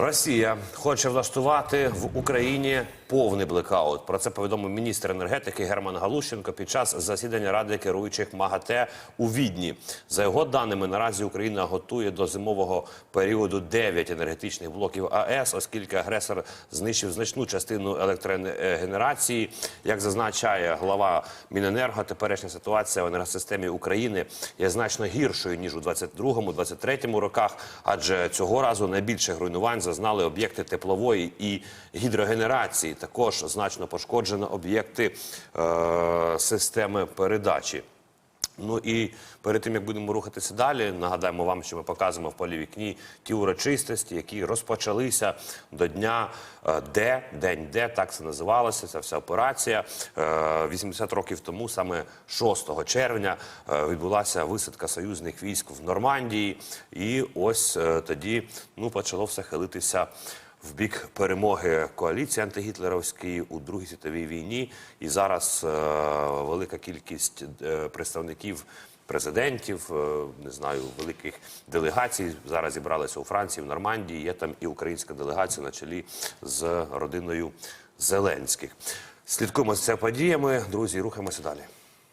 Росія хоче влаштувати в Україні повний блекаут. Про це повідомив міністр енергетики Герман Галущенко під час засідання ради керуючих МАГАТЕ у Відні. За його даними, наразі Україна готує до зимового періоду 9 енергетичних блоків АЕС, оскільки агресор знищив значну частину електрогенерації. Як зазначає глава Міненерго, теперішня ситуація в енергосистемі України є значно гіршою ніж у 22-23 роках, адже цього разу найбільших руйнувань зазнали об'єкти теплової і гідрогенерації. Також значно пошкоджено об'єкти е, системи передачі. Ну і перед тим як будемо рухатися далі, нагадаємо вам, що ми показуємо в полі вікні ті урочистості, які розпочалися до дня е, Д, день Д, так це називалося. Ця вся операція. Е, 80 років тому, саме 6 червня, е, відбулася висадка союзних військ в Нормандії, і ось е, тоді ну почало все хилитися в бік перемоги коаліції антигітлерівської у Другій світовій війні. І зараз е, велика кількість е, представників. Президентів, е, не знаю, великих делегацій зараз зібралися у Франції, в Нормандії. Є там і українська делегація на чолі з родиною Зеленських. Слідкуємо за цими подіями. Друзі, рухаємося далі.